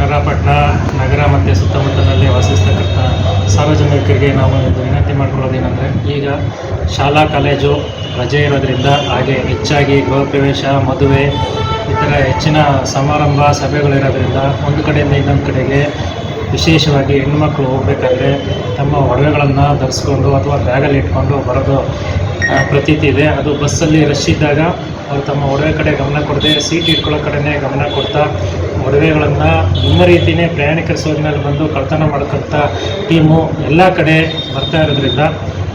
ಚನ್ನರಾಪಟ್ಟಣ ನಗರ ಮತ್ತು ಸುತ್ತಮುತ್ತಲಲ್ಲಿ ವಾಸಿಸ್ತಕ್ಕಂಥ ಸಾರ್ವಜನಿಕರಿಗೆ ನಾವು ಇದು ವಿನಂತಿ ಮಾಡ್ಕೊಳ್ಳೋದೇನೆಂದರೆ, ಈಗ ಶಾಲಾ, ಕಾಲೇಜು ರಜೆ ಇರೋದ್ರಿಂದ ಹಾಗೆ ಹೆಚ್ಚಾಗಿ ಗೃಹ ಪ್ರವೇಶ ಮದುವೆ, ಈ ಹೆಚ್ಚಿನ ಸಮಾರಂಭ ಸಭೆಗಳಿರೋದ್ರಿಂದ ಒಂದು ಕಡೆಯಿಂದ ಇನ್ನೊಂದು ಕಡೆಗೆ ವಿಶೇಷವಾಗಿ ಹೆಣ್ಮಕ್ಳು ಹೋಗಬೇಕಾದ್ರೆ ತಮ್ಮ ಒಡವೆಗಳನ್ನು ಧರಿಸ್ಕೊಂಡು ಅಥವಾ ಬ್ಯಾಗಲ್ಲಿ ಇಟ್ಕೊಂಡು ಬರೋದು ಪ್ರತೀತಿ ಇದೆ. ಅದು ಬಸ್ಸಲ್ಲಿ ರಶ್ ಇದ್ದಾಗ ಅವ್ರು ತಮ್ಮ ಒಡವೆ ಕಡೆ ಗಮನ ಕೊಡದೆ ಸೀಟ್ ಇಟ್ಕೊಳ್ಳೋ ಕಡೆನೇ ಗಮನ ಕೊಡ್ತಾ, ಒಡವೆಗಳನ್ನು ನಿಮ್ಮ ರೀತಿಯೇ ಪ್ರಯಾಣಿಕರ ಸೋಜಿನಲ್ಲಿ ಬಂದು ಕಳ್ತನ ಮಾಡ್ಕೊಂತ ಟೀಮು ಎಲ್ಲ ಕಡೆ ಬರ್ತಾ ಇರೋದ್ರಿಂದ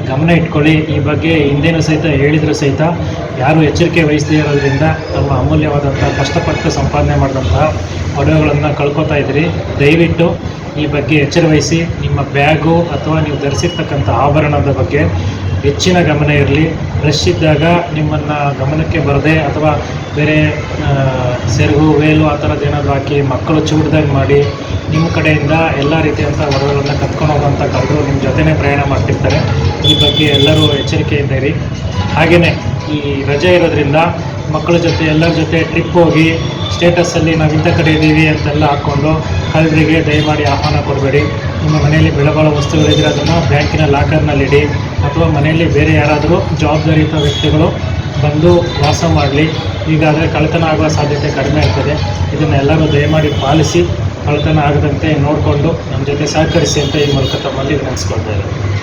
ಗಮನ ಇಟ್ಕೊಳ್ಳಿ. ಈ ಬಗ್ಗೆ ಹಿಂದೇನು ಸಹಿತ ಹೇಳಿದರೂ ಸಹಿತ ಯಾರು ಎಚ್ಚರಿಕೆ ವಹಿಸದೇ ಇರೋದ್ರಿಂದ ತಮ್ಮ ಅಮೂಲ್ಯವಾದಂಥ ಕಷ್ಟಪಟ್ಟು ಸಂಪಾದನೆ ಮಾಡಿದಂಥ ಒಡವೆಗಳನ್ನು ಕಳ್ಕೊತಾ ಇದ್ದೀರಿ ದಯವಿಟ್ಟು ಈ ಬಗ್ಗೆ ಎಚ್ಚರ ವಹಿಸಿ, ನಿಮ್ಮ ಬ್ಯಾಗು ಅಥವಾ ನೀವು ಧರಿಸಿರ್ತಕ್ಕಂಥ ಆಭರಣದ ಬಗ್ಗೆ ಹೆಚ್ಚಿನ ಗಮನ ಇರಲಿ. ರಶ್ ಇದ್ದಾಗ ನಿಮ್ಮನ್ನು ಗಮನಕ್ಕೆ ಬರದೆ ಅಥವಾ ಬೇರೆ ಸೆರಗು ವೇಲು ಆ ಥರದ್ದು ಏನಾದರೂ ಹಾಕಿ ಮಕ್ಕಳು ಚೂಡ್ದಂಗೆ ಮಾಡಿ ನಿಮ್ಮ ಕಡೆಯಿಂದ ಎಲ್ಲ ರೀತಿಯಂಥ ಒಡವೆಗಳನ್ನು ಕತ್ಕೊಂಡು ಹೋಗುವಂಥ ಕರೆದು ನಿಮ್ಮ ಜೊತೆನೇ ಪ್ರಯಾಣ ಮಾಡ್ತಿರ್ತಾರೆ. ಈ ಬಗ್ಗೆ ಎಲ್ಲರೂ ಎಚ್ಚರಿಕೆಯಿಂದ ಇರಿ. ಹಾಗೆಯೇ ಈ ರಜೆ ಇರೋದ್ರಿಂದ ಮಕ್ಕಳ ಜೊತೆ, ಎಲ್ಲರ ಜೊತೆ ಟ್ರಿಪ್ ಹೋಗಿ ಸ್ಟೇಟಸಲ್ಲಿ ನಾವು ಇಂಥ ಕಡೆ ಇದ್ದೀವಿ ಅಂತೆಲ್ಲ ಹಾಕ್ಕೊಂಡು ಕಳ್ಳರಿಗೆ ದಯಮಾಡಿ ಆಹ್ವಾನ ಕೊಡಬೇಡಿ. ನಿಮ್ಮ ಮನೆಯಲ್ಲಿ ಬೆಳಬಾಳ ವಸ್ತುಗಳಿದ್ರೆ ಅದನ್ನು ಬ್ಯಾಂಕಿನ ಲಾಕರ್ನಲ್ಲಿಡಿ ಅಥವಾ ಮನೆಯಲ್ಲಿ ಬೇರೆ ಯಾರಾದರೂ ಜವಾಬ್ದಾರಿಯುತ ವ್ಯಕ್ತಿಗಳು ಬಂದು ವಾಸ ಮಾಡಲಿ. ಈಗಾದರೆ ಕಳ್ಳತನ ಆಗುವ ಸಾಧ್ಯತೆ ಕಡಿಮೆ ಇರ್ತದೆ ಇದನ್ನೆಲ್ಲರೂ ದಯಮಾಡಿ ಪಾಲಿಸಿ ಕಳ್ಳತನ ಆಗದಂತೆ ನೋಡಿಕೊಂಡು ನಮ್ಮ ಜೊತೆ ಸಹಕರಿಸಿ ಅಂತ ಈ ಮೂಲಕ ತಮ್ಮಲ್ಲಿ ವಿನಂತಿಸ್ಕೊಳ್ತಾ ಇದ್ದಾರೆ